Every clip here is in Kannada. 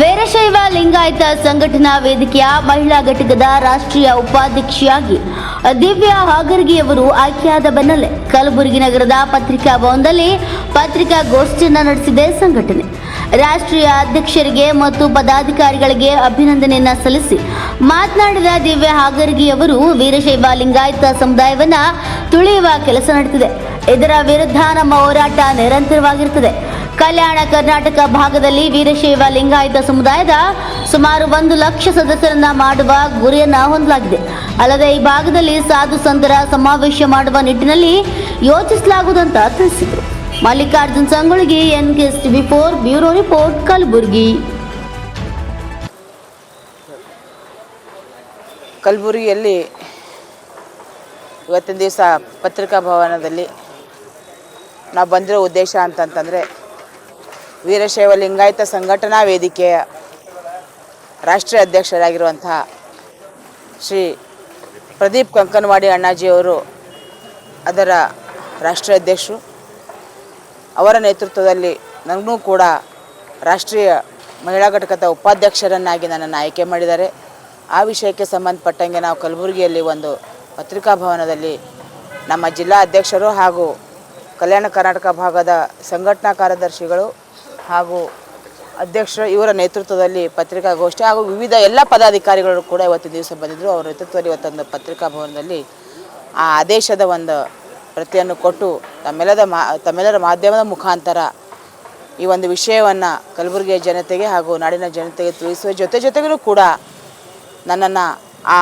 ವೀರಶೈವ ಲಿಂಗಾಯತ ಸಂಘಟನಾ ವೇದಿಕೆಯ ಮಹಿಳಾ ಘಟಕದ ರಾಷ್ಟ್ರೀಯ ಉಪಾಧ್ಯಕ್ಷೆಯಾಗಿ ದಿವ್ಯಾ ಹಾಗರ್ಗಿಯವರು ಆಯ್ಕೆಯಾದ ಬೆನ್ನಲ್ಲೇ ಕಲಬುರಗಿ ನಗರದ ಪತ್ರಿಕಾ ಭವನದಲ್ಲಿ ಪತ್ರಿಕಾಗೋಷ್ಠಿಯನ್ನು ನಡೆಸಿದೆ ಸಂಘಟನೆ. ರಾಷ್ಟ್ರೀಯ ಅಧ್ಯಕ್ಷರಿಗೆ ಮತ್ತು ಪದಾಧಿಕಾರಿಗಳಿಗೆ ಅಭಿನಂದನೆಯನ್ನ ಸಲ್ಲಿಸಿ ಮಾತನಾಡಿದ ದಿವ್ಯಾ ಹಾಗರ್ಗಿಯವರು ವೀರಶೈವ ಲಿಂಗಾಯತ ಸಮುದಾಯವನ್ನ ತುಳಿಯುವ ಕೆಲಸ ನಡೆದಿದೆ. ಇದರ ವಿರುದ್ಧ ನಮ್ಮ ಹೋರಾಟ ನಿರಂತರವಾಗಿರುತ್ತದೆ. ಕಲ್ಯಾಣ ಕರ್ನಾಟಕ ಭಾಗದಲ್ಲಿ ವೀರಶೈವ ಲಿಂಗಾಯತ ಸಮುದಾಯದ ಸುಮಾರು ಒಂದು ಲಕ್ಷ ಸದಸ್ಯರನ್ನ ಮಾಡುವ ಗುರಿಯನ್ನು ಹೊಂದಲಾಗಿದೆ. ಅಲ್ಲದೆ ಈ ಭಾಗದಲ್ಲಿ ಸಾಧು ಸಂತರ ಸಮಾವೇಶ ಮಾಡುವ ನಿಟ್ಟಿನಲ್ಲಿ ಯೋಚಿಸಲಾಗುವುದಂತ ತಿಳಿಸಿದರು. Mallikarjun Sangolgi N K TV four, bureau report, Kalaburagi. ಕಲಬುರಗಿಯಲ್ಲಿ ಇವತ್ತಿನ ದಿವಸ ಪತ್ರಿಕಾ ಭವನದಲ್ಲಿ ನಾವು ಬಂದಿರೋ ಉದ್ದೇಶ ಅಂತಂತಂದರೆ ವೀರಶೈವ ಲಿಂಗಾಯತ ಸಂಘಟನಾ ವೇದಿಕೆಯ ರಾಷ್ಟ್ರೀಯ ಅಧ್ಯಕ್ಷರಾಗಿರುವಂತಹ ಶ್ರೀ ಪ್ರದೀಪ್ ಕಂಕನವಾಡಿ ಅಣ್ಣಾಜಿಯವರು ಅದರ ರಾಷ್ಟ್ರೀಯ ಅಧ್ಯಕ್ಷರು. ಅವರ ನೇತೃತ್ವದಲ್ಲಿ ನನಗೂ ಕೂಡ ರಾಷ್ಟ್ರೀಯ ಮಹಿಳಾ ಘಟಕದ ಉಪಾಧ್ಯಕ್ಷರನ್ನಾಗಿ ನನ್ನನ್ನು ಆಯ್ಕೆ ಮಾಡಿದ್ದಾರೆ. ಆ ವಿಷಯಕ್ಕೆ ಸಂಬಂಧಪಟ್ಟಂಗೆ ನಾವು ಕಲಬುರಗಿಯಲ್ಲಿ ಒಂದು ಪತ್ರಿಕಾ ಭವನದಲ್ಲಿ ನಮ್ಮ ಜಿಲ್ಲಾ ಅಧ್ಯಕ್ಷರು ಹಾಗೂ ಕಲ್ಯಾಣ ಕರ್ನಾಟಕ ಭಾಗದ ಸಂಘಟನಾ ಕಾರ್ಯದರ್ಶಿಗಳು ಹಾಗೂ ಅಧ್ಯಕ್ಷರು ಇವರ ನೇತೃತ್ವದಲ್ಲಿ ಪತ್ರಿಕಾಗೋಷ್ಠಿ ಹಾಗೂ ವಿವಿಧ ಎಲ್ಲ ಪದಾಧಿಕಾರಿಗಳು ಕೂಡ ಇವತ್ತಿನ ದಿವಸ ಬಂದಿದ್ದರು ಅವರ ನೇತೃತ್ವದಲ್ಲಿ ಇವತ್ತೊಂದು ಪತ್ರಿಕಾ ಭವನದಲ್ಲಿ ಆ ಆದೇಶದ ಒಂದು ಪ್ರತಿಯನ್ನು ಕೊಟ್ಟು ತಮ್ಮೆಲ್ಲದ ಮಾ, ತಮ್ಮೆಲ್ಲರ ಮಾಧ್ಯಮದ ಮುಖಾಂತರ ಈ ಒಂದು ವಿಷಯವನ್ನು ಕಲಬುರಗಿಯ ಜನತೆಗೆ ಹಾಗೂ ನಾಡಿನ ಜನತೆಗೆ ತಿಳಿಸುವ ಜೊತೆ ಜೊತೆಗೂ ಕೂಡ ನನ್ನನ್ನು ಆ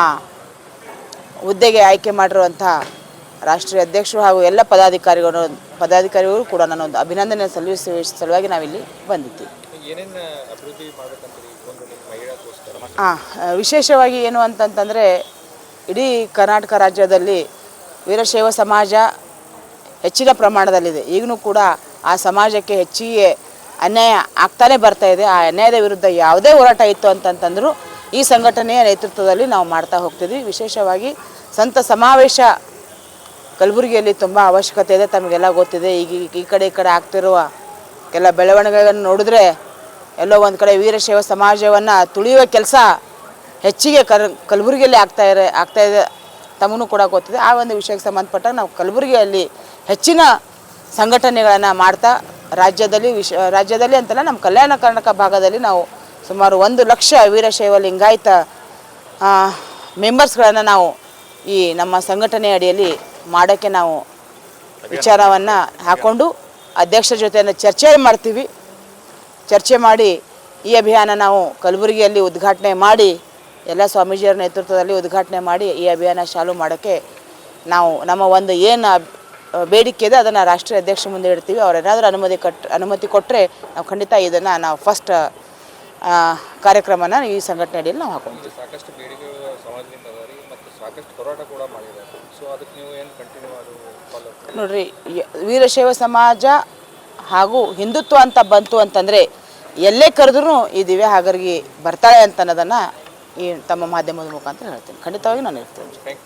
ಹುದ್ದೆಗೆ ಆಯ್ಕೆ ಮಾಡಿರುವಂಥ ರಾಷ್ಟ್ರೀಯ ಅಧ್ಯಕ್ಷರು ಹಾಗೂ ಎಲ್ಲ ಪದಾಧಿಕಾರಿಗಳು ಪದಾಧಿಕಾರಿಗಳು ಕೂಡ ನಾನೊಂದು ಅಭಿನಂದನೆ ಸಲ್ಲಿಸುವ ಸಲುವಾಗಿ ನಾವಿಲ್ಲಿ ಬಂದಿದ್ದೀವಿ. ಹಾಂ ವಿಶೇಷವಾಗಿ ಏನು ಅಂತಂತಂದರೆ ಇಡೀ ಕರ್ನಾಟಕ ರಾಜ್ಯದಲ್ಲಿ ವೀರಶೈವ ಸಮಾಜ ಹೆಚ್ಚಿನ ಪ್ರಮಾಣದಲ್ಲಿದೆ. ಈಗಲೂ ಕೂಡ ಆ ಸಮಾಜಕ್ಕೆ ಹೆಚ್ಚಿಗೆ ಅನ್ಯಾಯ ಆಗ್ತಾನೆ ಬರ್ತಾ ಇದೆ. ಆ ಅನ್ಯಾಯದ ವಿರುದ್ಧ ಯಾವುದೇ ಹೋರಾಟ ಇತ್ತು ಅಂತಂತಂದರೂ ಈ ಸಂಘಟನೆಯ ನೇತೃತ್ವದಲ್ಲಿ ನಾವು ಮಾಡ್ತಾ ಹೋಗ್ತಿದ್ವಿ. ವಿಶೇಷವಾಗಿ ಸಂತ ಸಮಾವೇಶ ಕಲಬುರಗಿಯಲ್ಲಿ ತುಂಬ ಅವಶ್ಯಕತೆ ಇದೆ, ತಮಗೆಲ್ಲ ಗೊತ್ತಿದೆ. ಈಗ ಈ- ಕಡೆ ಈ ಕಡೆ ಆಗ್ತಿರುವ ಕೆಲ ಬೆಳವಣಿಗೆಗಳನ್ನು ನೋಡಿದ್ರೆ ಎಲ್ಲೋ ಒಂದು ಕಡೆ ವೀರಶೈವ ಸಮಾಜವನ್ನು ತುಳಿಯುವ ಕೆಲಸ ಹೆಚ್ಚಿಗೆ ಕರ್ ಕಲಬುರಗಿಯಲ್ಲಿ ಆಗ್ತಾ ಆಗ್ತಾಯಿದೆ ತಮಗೂ ಕೂಡ ಗೊತ್ತಿದೆ. ಆ ಒಂದು ವಿಷಯಕ್ಕೆ ಸಂಬಂಧಪಟ್ಟಾಗ ನಾವು ಕಲಬುರಗಿಯಲ್ಲಿ ಹೆಚ್ಚಿನ ಸಂಘಟನೆಗಳನ್ನು ಮಾಡ್ತಾ ರಾಜ್ಯದಲ್ಲಿ ವಿಶ ರಾಜ್ಯದಲ್ಲಿ ಅಂತಲ್ಲ, ನಮ್ಮ ಕಲ್ಯಾಣ ಕರ್ನಾಟಕ ಭಾಗದಲ್ಲಿ ನಾವು ಸುಮಾರು ಒಂದು ಲಕ್ಷ ವೀರಶೈವ ಲಿಂಗಾಯತ ಮೆಂಬರ್ಸ್ಗಳನ್ನು ನಾವು ಈ ನಮ್ಮ ಸಂಘಟನೆ ಅಡಿಯಲ್ಲಿ ಮಾಡೋಕ್ಕೆ ನಾವು ವಿಚಾರವನ್ನು ಹಾಕ್ಕೊಂಡು ಅಧ್ಯಕ್ಷರ ಜೊತೆ ಚರ್ಚೆ ಮಾಡ್ತೀವಿ. ಚರ್ಚೆ ಮಾಡಿ ಈ ಅಭಿಯಾನ ನಾವು ಕಲಬುರಗಿಯಲ್ಲಿ ಉದ್ಘಾಟನೆ ಮಾಡಿ, ಎಲ್ಲ ಸ್ವಾಮೀಜಿಯವರ ನೇತೃತ್ವದಲ್ಲಿ ಉದ್ಘಾಟನೆ ಮಾಡಿ ಈ ಅಭಿಯಾನ ಚಾಲೂ ಮಾಡೋಕ್ಕೆ ನಾವು ನಮ್ಮ ಒಂದು ಏನು ಬೇಡಿಕೆ ಇದೆ, ಅದನ್ನು ರಾಷ್ಟ್ರೀಯ ಅಧ್ಯಕ್ಷ ಮುಂದೆ ಇಡ್ತೀವಿ. ಅವ್ರೇನಾದರೂ ಅನುಮತಿ ಕಟ್, ಅನುಮತಿ ಕೊಟ್ಟರೆ ನಾವು ಖಂಡಿತ ಇದನ್ನು ನಾವು ಫಸ್ಟ್ ಕಾರ್ಯಕ್ರಮನ ಈ ಸಂಘಟನೆ ಅಡಿಯಲ್ಲಿ ನಾವು ಹಾಕೊಳ್ತೀವಿ. ಸಾಕಷ್ಟು ಹೋರಾಟ ಕೂಡ ಮಾಡಿದ್ದಾರೆ. ಸೊ ಅದಕ್ಕೆ ನೀವು ಏನು ಕಂಟಿನ್ಯೂ ಅದು ಫಾಲೋ ನೋಡ್ರಿ ವೀರಶೈವ ಸಮಾಜ ಹಾಗೂ ಹಿಂದುತ್ವ ಅಂತ ಬಂತು ಅಂತಂದರೆ ಎಲ್ಲೇ ಕರೆದ್ರೂ ಈ ದಿವ್ಯ ಹಾಗರಿಗೆ ಬರ್ತಾಳೆ ಅಂತ ಅನ್ನೋದನ್ನ ಈ ತಮ್ಮ ಮಾಧ್ಯಮದ ಮುಖಾಂತರ ಹೇಳ್ತೀನಿ. ಖಂಡಿತವಾಗಿ ನಾನು ಹೇಳ್ತೀನಿ.